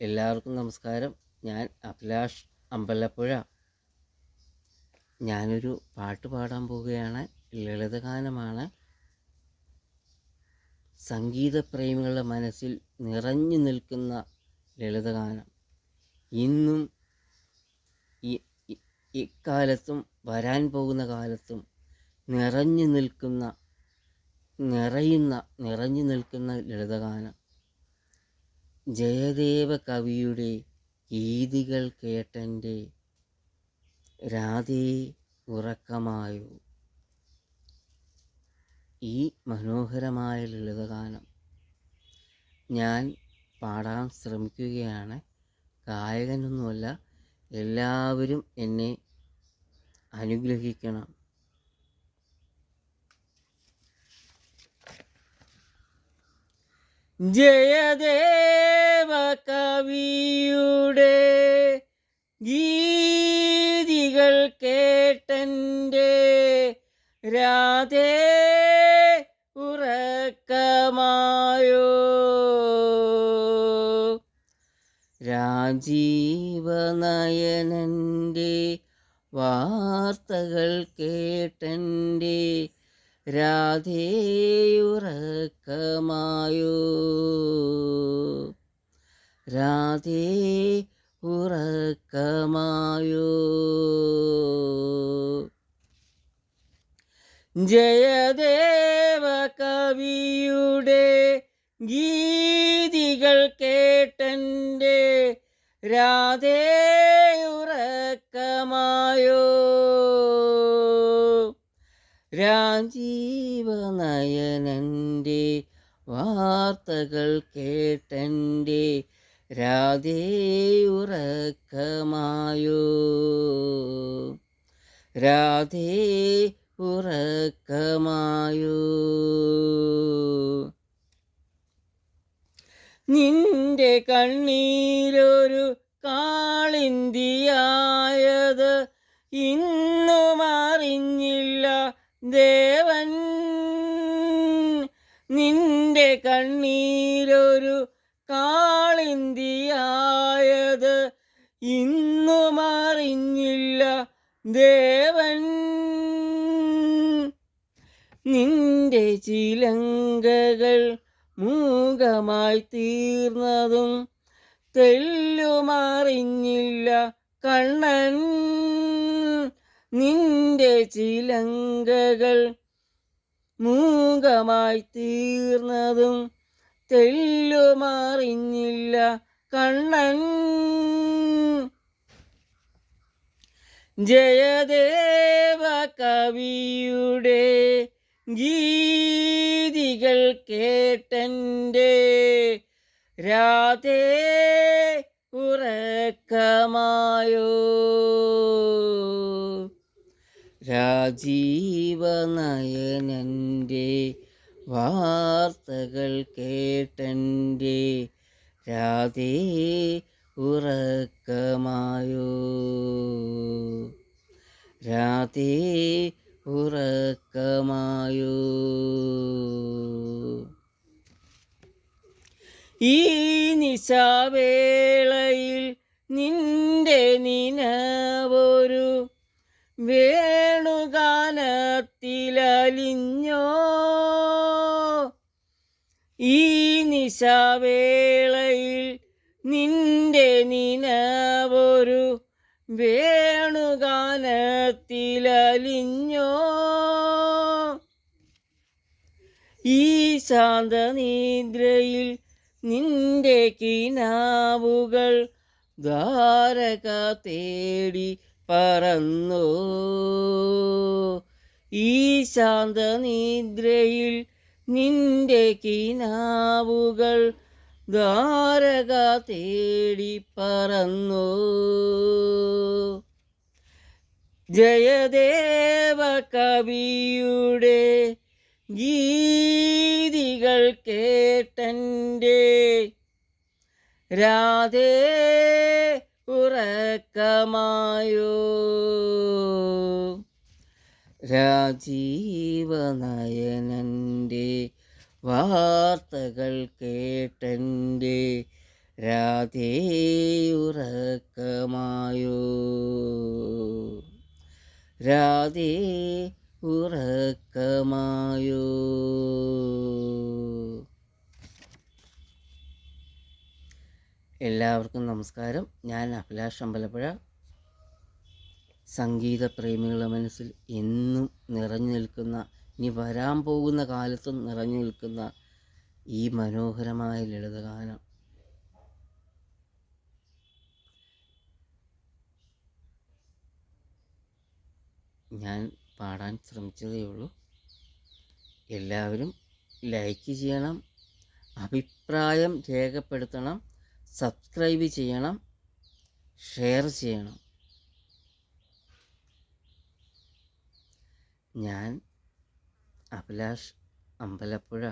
എല്ലാവർക്കും നമസ്കാരം. ഞാൻ അഭിലാഷ് അമ്പലപ്പുഴ. ഞാനൊരു പാട്ട് പാടാൻ പോവുകയാണ്. ലളിതഗാനമാണ്. സംഗീതപ്രേമികളുടെ മനസ്സിൽ നിറഞ്ഞു നിൽക്കുന്ന ലളിതഗാനം. ഇന്നും ഇക്കാലത്തും വരാൻ പോകുന്ന കാലത്തും നിറഞ്ഞു നിൽക്കുന്ന നിറയുന്ന നിറഞ്ഞു നിൽക്കുന്ന ലളിതഗാനം. ജയദേവ കവിയുടെ ഗീതികൾ കേട്ടെന്റെ രാധേ ഉറക്കമായോ? ഈ മനോഹരമായ ലളിതഗാനം ഞാൻ പാടാൻ ശ്രമിക്കുകയാണ്. ഗായകനൊന്നുമല്ല എല്ലാവരും എന്നെ അനുഗ്രഹിക്കണം. ജയദേവ കവിയുടെ ഗീതികൾ കേട്ടന്റെ രാധേ ഉറക്കമായോ. രാജീവനയനന്റെ വാർത്തകൾ കേട്ടെന്റെ രാധേയുറക്കമായോ. രാധേ ഉറക്കമായോ ജയദേവ കവിയുടെ ഗീതികൾ കേട്ടന്റെ രാധേ ഉറക്കമായോ രാജീവനയനന്റെ വാർത്തകൾ കേട്ടെന്റെ രാധേ ഉറക്കമായോ? രാധേ ഉറക്കമായോ? നിന്റെ കണ്ണീരൊരു നിന്റെ കണ്ണീരൊരു കാളിന്തിയായത് ഇന്നും അറിഞ്ഞില്ല ദേവൻ. നിന്റെ ചിലങ്കകൾ മൂകമായി തീർന്നതും തെല്ലുമറിഞ്ഞില്ല കണ്ണൻ. നിന്റെ ചിലങ്കകൾ മൂകമായി തീർന്നതും തെല്ലുമാറിഞ്ഞില്ല കണ്ണൻ. ജയദേവ കവിയുടെ ഗീതികൾ കേട്ടന്റെ രാധേ ഉറക്കമായോ? രാജീവനയനന്റെ വാർത്തകൾ കേട്ടന്റെ രാധേ ഉറക്കമായോ? രാധേ ഉറക്കമായോ? ഈ നിശാവേളയിൽ നിന്റെ നിനവൊരു വേണുഗാനത്തിലലിഞ്ഞോ ഈ നിശാവേളയിൽ നിന്റെ നിനവൊരു വേണുഗാനത്തിലലിഞ്ഞോ? ഈ ശാന്തനിദ്രയിൽ നിന്റെ കിനാവുകൾ ദ്വാരക തേടി പറന്നു. ഈ ശാന്തനിദ്രയിൽ നിന്റെ കിനാവുകൾ ദ്വാരക തേടി പറന്നു. ജയദേവ കവിയുടെ ഗീതികൾ കേട്ടന്റെ രാധേ ഉറക്കമായോ. രാജീവനയനന്റെ വാർത്തകൾ കേട്ടെന്റെ രാധേയുറക്കമായോ? രാധേ ഉറക്കമായോ എല്ലാവർക്കും നമസ്കാരം. ഞാൻ അഭിലാഷ് അമ്പലപ്പുഴ. സംഗീത പ്രേമികളുടെ മനസ്സിൽ എന്നും നിറഞ്ഞു നിൽക്കുന്ന ഇനി വരാൻ പോകുന്ന കാലത്തും നിറഞ്ഞു നിൽക്കുന്ന ഈ മനോഹരമായ ലളിതഗാനം. ഞാൻ പാടാൻ ശ്രമിച്ചതേ ഉള്ളൂ. എല്ലാവരും ലൈക്ക് ചെയ്യണം അഭിപ്രായം രേഖപ്പെടുത്തണം സബ്സ്ക്രൈബ് ചെയ്യണം ഷെയർ ചെയ്യണം. ഞാൻ അഭിലാഷ് അമ്പലപ്പുഴ.